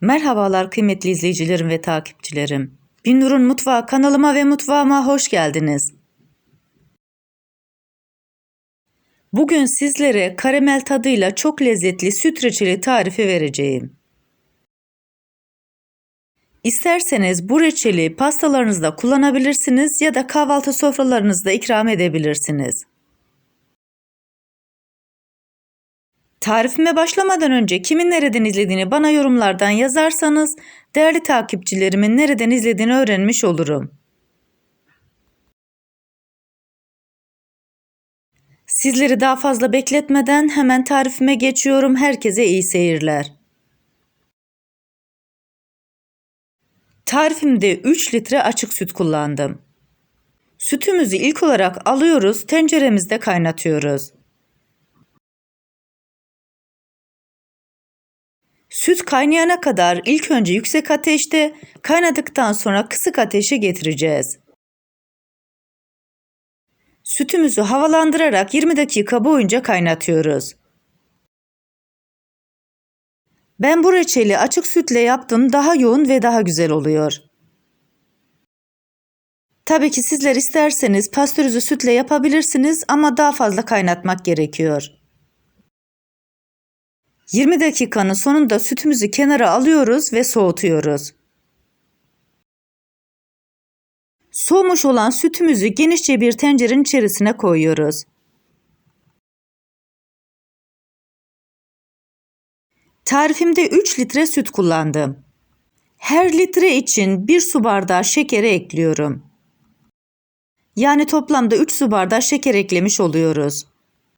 Merhabalar kıymetli izleyicilerim ve takipçilerim. Binnur'un Mutfağı kanalıma ve mutfağıma hoş geldiniz. Bugün sizlere karamel tadıyla çok lezzetli süt reçeli tarifi vereceğim. İsterseniz bu reçeli pastalarınızda kullanabilirsiniz ya da kahvaltı sofralarınızda ikram edebilirsiniz. Tarifime başlamadan önce kimin nereden izlediğini bana yorumlardan yazarsanız değerli takipçilerimin nereden izlediğini öğrenmiş olurum. Sizleri daha fazla bekletmeden hemen tarifime geçiyorum. Herkese iyi seyirler. Tarifimde 3 litre açık süt kullandım. Sütümüzü ilk olarak alıyoruz, tenceremizde kaynatıyoruz. Süt kaynayana kadar ilk önce yüksek ateşte, kaynadıktan sonra kısık ateşe getireceğiz. Sütümüzü havalandırarak 20 dakika boyunca kaynatıyoruz. Ben bu reçeli açık sütle yaptım. Daha yoğun ve daha güzel oluyor. Tabii ki sizler isterseniz pastörize sütle yapabilirsiniz ama daha fazla kaynatmak gerekiyor. 20 dakikanın sonunda sütümüzü kenara alıyoruz ve soğutuyoruz. Soğumuş olan sütümüzü genişçe bir tencerenin içerisine koyuyoruz. Tarifimde 3 litre süt kullandım. Her litre için 1 su bardağı şekeri ekliyorum. Yani toplamda 3 su bardağı şeker eklemiş oluyoruz.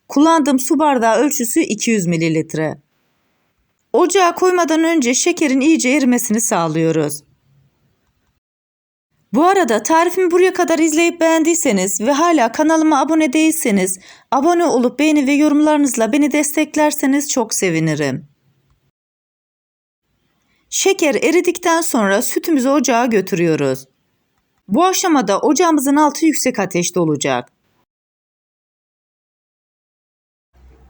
Kullandığım su bardağı ölçüsü 200 mililitre. Ocağa koymadan önce şekerin iyice erimesini sağlıyoruz. Bu arada tarifimi buraya kadar izleyip beğendiyseniz ve hala kanalıma abone değilseniz abone olup beğeni ve yorumlarınızla beni desteklerseniz çok sevinirim. Şeker eridikten sonra sütümüzü ocağa götürüyoruz. Bu aşamada ocağımızın altı yüksek ateşte olacak.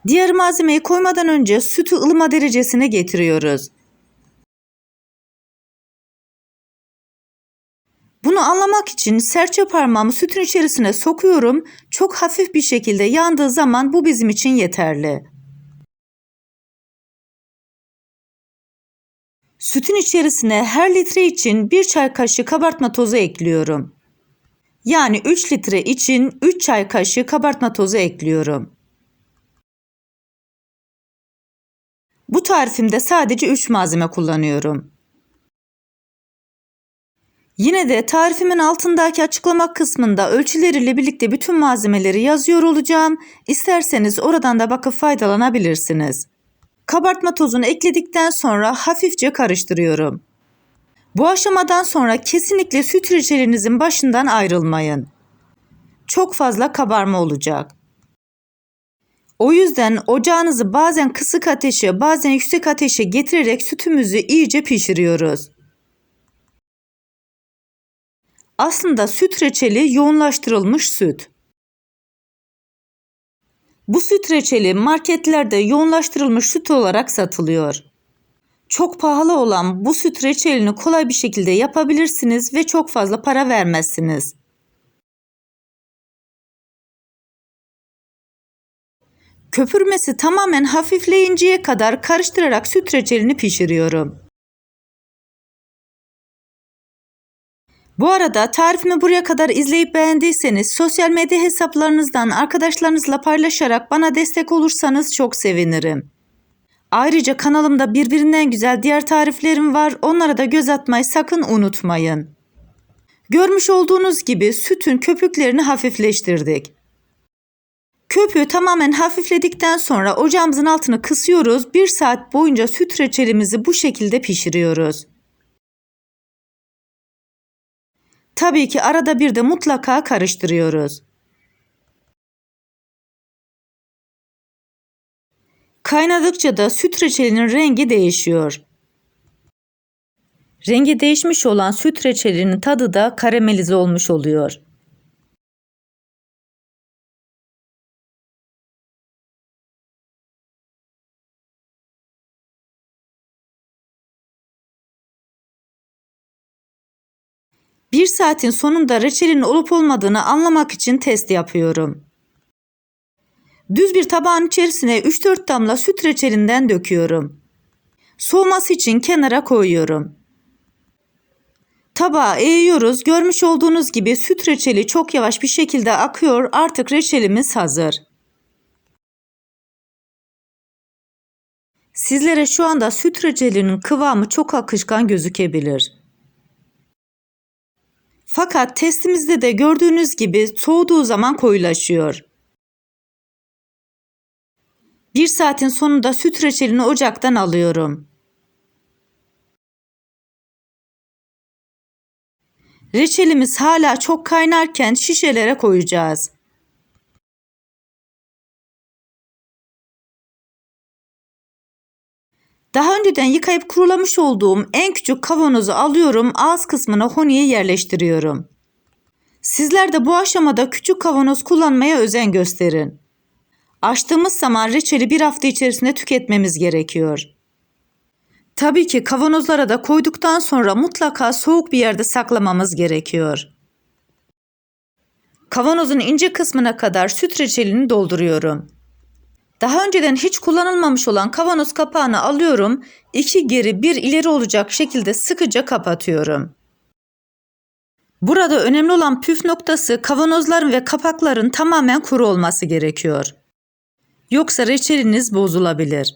Diğer malzemeyi koymadan önce sütü ılıma derecesine getiriyoruz. Bunu anlamak için serçe parmağımı sütün içerisine sokuyorum. Çok hafif bir şekilde yandığı zaman bu bizim için yeterli. Sütün içerisine her litre için 1 çay kaşığı kabartma tozu ekliyorum. Yani 3 litre için 3 çay kaşığı kabartma tozu ekliyorum. Bu tarifimde sadece 3 malzeme kullanıyorum. Yine de tarifimin altındaki açıklama kısmında ölçüleriyle birlikte bütün malzemeleri yazıyor olacağım. İsterseniz oradan da bakıp faydalanabilirsiniz. Kabartma tozunu ekledikten sonra hafifçe karıştırıyorum. Bu aşamadan sonra kesinlikle süt reçelinizin başından ayrılmayın. Çok fazla kabarma olacak. O yüzden ocağınızı bazen kısık ateşe bazen yüksek ateşe getirerek sütümüzü iyice pişiriyoruz. Aslında süt reçeli yoğunlaştırılmış süt. Bu süt reçeli marketlerde yoğunlaştırılmış süt olarak satılıyor. Çok pahalı olan bu süt reçelini kolay bir şekilde yapabilirsiniz ve çok fazla para vermezsiniz. Köpürmesi tamamen hafifleyinceye kadar karıştırarak süt reçelini pişiriyorum. Bu arada tarifimi buraya kadar izleyip beğendiyseniz sosyal medya hesaplarınızdan arkadaşlarınızla paylaşarak bana destek olursanız çok sevinirim. Ayrıca kanalımda birbirinden güzel diğer tariflerim var. Onlara da göz atmayı sakın unutmayın. Görmüş olduğunuz gibi sütün köpüklerini hafifleştirdik. Köpüğü tamamen hafifledikten sonra ocağımızın altını kısıyoruz. Bir saat boyunca süt reçelimizi bu şekilde pişiriyoruz. Tabii ki arada bir de mutlaka karıştırıyoruz. Kaynadıkça da süt reçelinin rengi değişiyor. Rengi değişmiş olan süt reçelinin tadı da karamelize olmuş oluyor. Bir saatin sonunda reçelin olup olmadığını anlamak için test yapıyorum. Düz bir tabağın içerisine 3-4 damla süt reçelinden döküyorum. Soğuması için kenara koyuyorum. Tabağa eğiyoruz. Görmüş olduğunuz gibi süt reçeli çok yavaş bir şekilde akıyor. Artık reçelimiz hazır. Sizlere şu anda süt reçelinin kıvamı çok akışkan gözükebilir. Fakat testimizde de gördüğünüz gibi soğuduğu zaman koyulaşıyor. Bir saatin sonunda süt reçelini ocaktan alıyorum. Reçelimiz hala çok kaynarken şişelere koyacağız. Daha önceden yıkayıp kurulamış olduğum en küçük kavanozu alıyorum, ağız kısmına honiyi yerleştiriyorum. Sizler de bu aşamada küçük kavanoz kullanmaya özen gösterin. Açtığımız zaman reçeli bir hafta içerisinde tüketmemiz gerekiyor. Tabii ki kavanozlara da koyduktan sonra mutlaka soğuk bir yerde saklamamız gerekiyor. Kavanozun ince kısmına kadar süt reçelini dolduruyorum. Daha önceden hiç kullanılmamış olan kavanoz kapağını alıyorum, iki geri bir ileri olacak şekilde sıkıca kapatıyorum. Burada önemli olan püf noktası kavanozların ve kapakların tamamen kuru olması gerekiyor. Yoksa reçeliniz bozulabilir.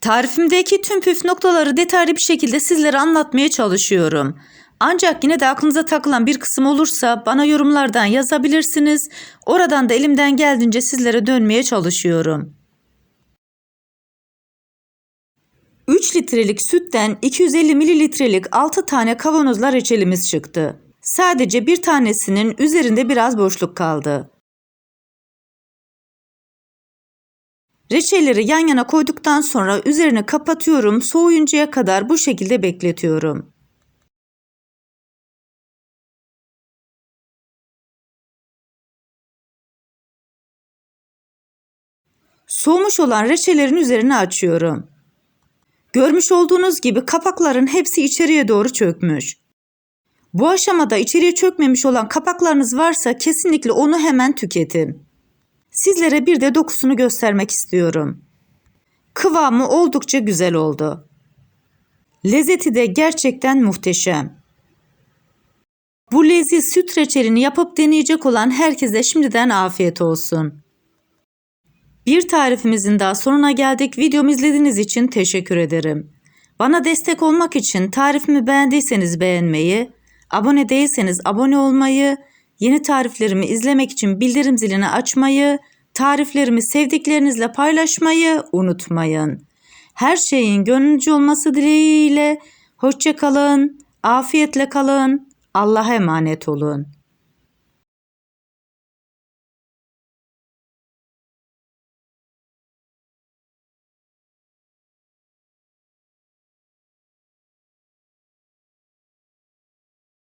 Tarifimdeki tüm püf noktaları detaylı bir şekilde sizlere anlatmaya çalışıyorum. Ancak yine de aklınıza takılan bir kısım olursa bana yorumlardan yazabilirsiniz. Oradan da elimden geldiğince sizlere dönmeye çalışıyorum. 3 litrelik sütten 250 mililitrelik 6 tane kavanozla reçelimiz çıktı. Sadece bir tanesinin üzerinde biraz boşluk kaldı. Reçelleri yan yana koyduktan sonra üzerini kapatıyorum. Soğuyuncaya kadar bu şekilde bekletiyorum. Soğumuş olan reçellerin üzerine açıyorum. Görmüş olduğunuz gibi kapakların hepsi içeriye doğru çökmüş. Bu aşamada içeriye çökmemiş olan kapaklarınız varsa kesinlikle onu hemen tüketin. Sizlere bir de dokusunu göstermek istiyorum. Kıvamı oldukça güzel oldu. Lezzeti de gerçekten muhteşem. Bu leziz süt reçelini yapıp deneyecek olan herkese şimdiden afiyet olsun. Bir tarifimizin daha sonuna geldik. Videomu izlediğiniz için teşekkür ederim. Bana destek olmak için tarifimi beğendiyseniz beğenmeyi, abone değilseniz abone olmayı, yeni tariflerimi izlemek için bildirim zilini açmayı, tariflerimi sevdiklerinizle paylaşmayı unutmayın. Her şeyin gönlünüzce olması dileğiyle hoşça kalın, afiyetle kalın, Allah'a emanet olun.